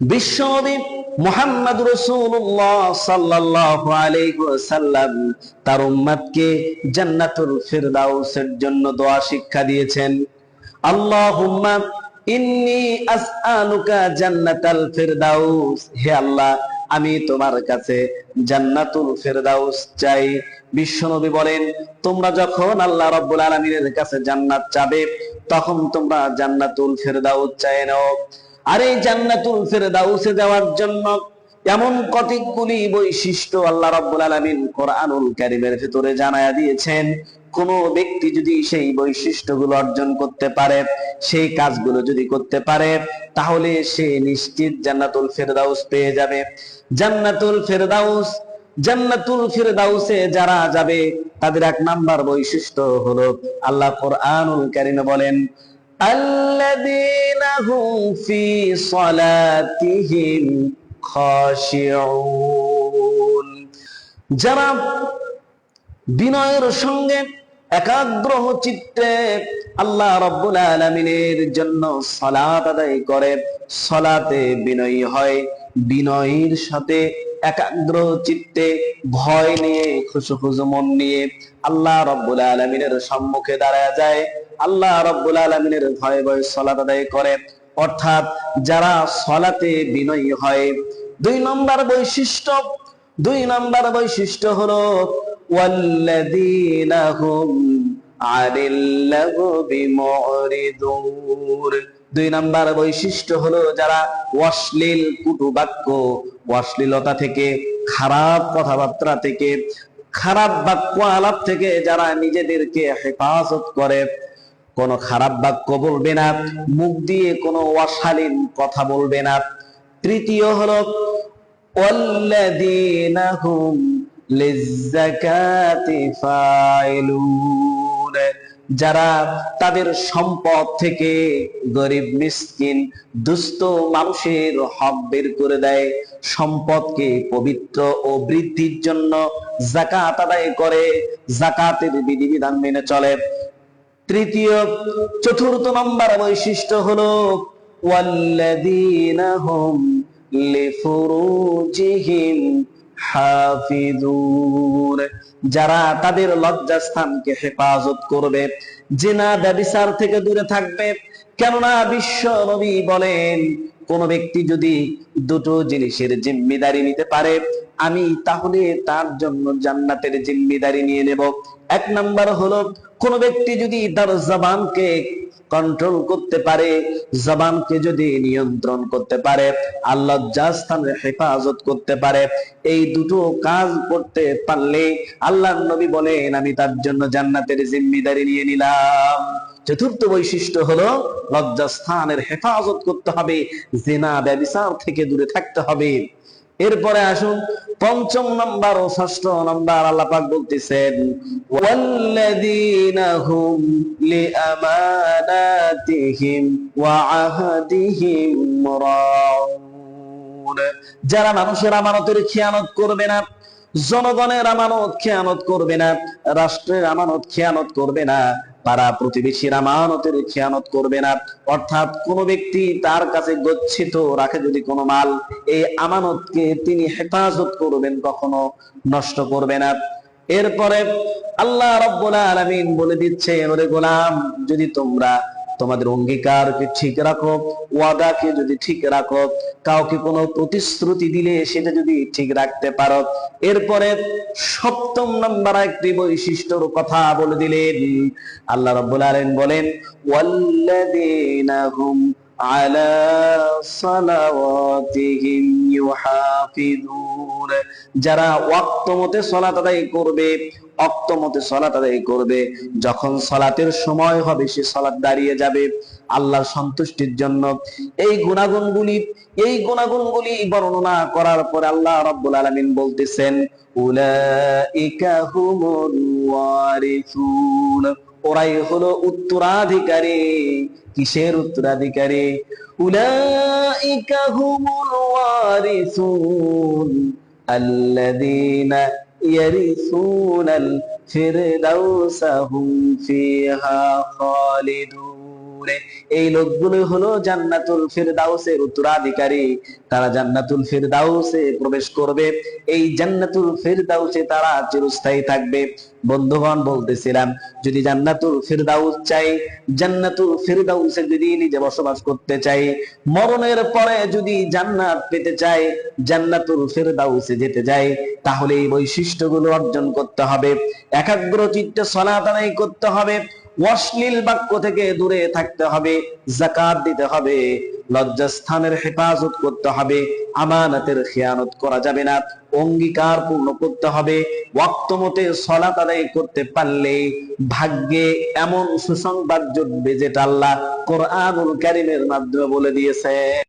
বিশ্বনবী মোহাম্মদ রসুল্লাহ সাল্লাল্লাহু আলাইহি তার উম্মতকে জান্নাতুল ফিরদাউসের জন্য দোয়া শিক্ষা দিয়েছেন। আল্লাহুম্মা ইন্নী আসআলুকা জান্নাতাল ফিরদাউস। হে আল্লাহ, আমি তোমার কাছে জান্নাতুল ফেরদাউস চাই। বিশ্বনবী বলেন, তোমরা যখন আল্লাহ রাব্বুল আলামিনের কাছে জান্নাত চাবে, তখন তোমরা জান্নাতুল ফেরদাউস চাই নাও। আর এই জান্নাতুল ফেরদাউসে যাওয়ার জন্য এমন কতগুলি বৈশিষ্ট্য আল্লাহ রাব্বুল আলামিন কোরআনুল কারীমের ভিতরে জানায়া দিয়েছেন। কোন ব্যক্তি যদি সেই বৈশিষ্ট্যগুলো অর্জন করতে পারে, সেই কাজগুলো যদি করতে পারে, তাহলে সে নিশ্চিত জান্নাতুল ফেরদাউস পেয়ে যাবে। জান্নাতুল ফেরদাউস, জান্নাতুল ফিরদাউসে যারা যাবে, তাদের এক নাম্বার বৈশিষ্ট্য হলো আল্লাহ কোরআনুল কারীমে বলেন আল্লাযীনা হুম ফি সালাতিহিম খাশিউন যারা বিনয়ের সঙ্গে একাগ্র চিত্তে আল্লাহ রব্বুল আলমিনের জন্য সলাত আদায় করে, সলাতে বিনয়ী হয়। বিনয়ের সাথে একাগ্র চিত্তে ভয় নিয়ে খুশু খুশু মন নিয়ে আল্লাহ রব্বুল আলমিনের সম্মুখে দাঁড়ায় যায়। আল্লাহ রব্বুল আলমিনের ভয়ে ভয়ে সলাত আদায় করে। অর্থাৎ যারা সলাতে বিনয়ী হয়, দুই নম্বর বৈশিষ্ট্য, দুই নম্বর বৈশিষ্ট্য হলো, ওয়াল্লাযীনা হুম মুরিদুন দুই নাম্বার বৈশিষ্ট্য হলো যারা অশ্লীল কুটুবাক্য, অশ্লীলতা থেকে, খারাপ কথাবার্তা থেকে, খারাপ বাক্য আলাপ থেকে যারা নিজেদেরকে হেফাজত করে। কোনো খারাপ বাক্য বলবে না, মুখ দিয়ে কোনো অশালীন কথা বলবে না। তৃতীয় হলো অল্লাদিনাহুম লিজ্জাকাতি ফাইলুন। যারা তাদের সম্পদ থেকে গরিব, মিসকিন, দুস্থ মানুষের হক বের করে দেয়, সম্পদকে পবিত্র ও বৃদ্ধির জন্য জাকাত আদায় করে জাকাতের বিধিবিধান মেনে চলে। তৃতীয়, চতুর্থ নম্বর বৈশিষ্ট্য হলো, ওয়াল্লাযীনা হুম লিফুরুজিহিম হাফিজুন। যারা তাদের লজ্জাস্থানকে হেফাজত করবে, জেনা ব্যবিচার থেকে দূরে থাকবে। কেননা বিশ্ব নবী বলেন, কোন ব্যক্তি যদি দুটো জিনিসের জিম্মিদারি নিতে পারে, আমি তাহলে তার জন্য জান্নাতের জিম্মিদারি নিয়ে নেব। এক নাম্বার হলো, কোন ব্যক্তি যদি তার জবানকে কন্ট্রোল করতে পারে, জবানকে যদি নিয়ন্ত্রণ করতে পারে, আল্লাহ স্থানের হেফাজত করতে পারে, এই দুটো কাজ করতে পারলে আল্লাহ নবী বলেন, আমি তার জন্য জান্নাতের জিম্মিদারি নিয়ে নিলাম। চতুর্থ বৈশিষ্ট্য হলো, লজ্জাস্থানের হেফাজত করতে হবে, জেনা, ব্যবিচার থেকে দূরে থাকতে হবে। এরপরে আসুন, পঞ্চম নাম্বার ও ষষ্ঠ নাম্বার আল্লাহ পাক বলতেছেন, ওয়াল্লাযীনা হুম লিআমানাতিহিম ওয়া আহদিহিম রাউন। যারা মানুষের আমানতের খেয়ানত করবে না, জনগণের আমানত খেয়ানত করবে না, রাষ্ট্রের আমানত খেয়ানত করবে না পাড়া প্রতিবেশীর আমানতের খেয়ানত করবে না। অর্থাৎ কোন ব্যক্তি তার কাছে গচ্ছিত রাখে যদি কোনো মাল, এই আমানতকে তিনি হেফাজত করবেন কখনো নষ্ট করবে না। এরপরে আল্লাহ রব্বুল আলামিন বলে দিচ্ছে ওরে গোলাম, যদি তোমরা তোমাদের অঙ্গীকারকে ঠিক রাখো, ওয়াদাকে যদি ঠিক রাখো, কাউকে কোনো প্রতিশ্রুতি দিলে সেটা যদি ঠিক রাখতে পারো। এরপরে সপ্তম নাম্বার একটি বৈশিষ্ট্যর কথা বলে দিলেন। আল্লাহ রাব্বুল আলামিন বলেন, ওয়াল্লাযীনা হুম আলা সালাওয়াতিহিম ইউহাফিজুন যারা ওয়াক্ত মতে সালাত আদায় করবে, অক্ত মতে সলাত আদায় করবে, যখন সলাতের সময় হবে, সে সলাৎ দাঁড়িয়ে যাবে আল্লাহর সন্তুষ্টির জন্য। এই গুণাগুণগুলি এই গুণাগুণগুলি বর্ণনা করার পর আল্লাহ রাব্বুল আলামিন বলতেছেন, উলাইকা হুমুল ওয়ারিসুন। ওরাই হলো উত্তরাধিকারী। কিসের উত্তরাধিকারী? উলাইকা হুমুল ওয়ারিসুন আল্লাযীনা ইয়ারিসুনাল ফিরদাউসা হুম ফিহা খালিদুন। করে এই লোকগুলো হলো জান্নাতুল ফিরদাউসের উত্তরাধিকারী। তারা জান্নাতুল ফিরদাউসে প্রবেশ করবে। এই জান্নাতুল ফিরদাউসে তারা চিরস্থায়ী থাকবে। বন্ধুগণ, বলতেছিলাম, যদি জান্নাতুল ফিরদাউস চাই, জান্নাতুল ফিরদাউসে যদি নিজে বসবাস করতে চাই, মরণের পরে যদি জান্নাত পেতে চাই, জান্নাতুল ফিরদাউসে যেতে চাই, তাহলে এই বৈশিষ্ট্যগুলো অর্জন করতে হবে। একাগ্র চিত্তে সলাত আদায় করতে হবে। অশ্লীল বাক্য থেকে দূরে থাকতে হবে, জাকাত দিতে হবে, লজ্জাস্থানের হেফাজত করতে হবে, আমানাতের খেয়ানত করা যাবে না অঙ্গীকার পূর্ণ করতে হবে বক্তমতে মতে সলাত আদায় করতে পারলে ভাগ্যে এমন সুসংবাদ জুটবে যেটা আল্লাহ কোরআনুল কারিমের মাধ্যমে বলে দিয়েছে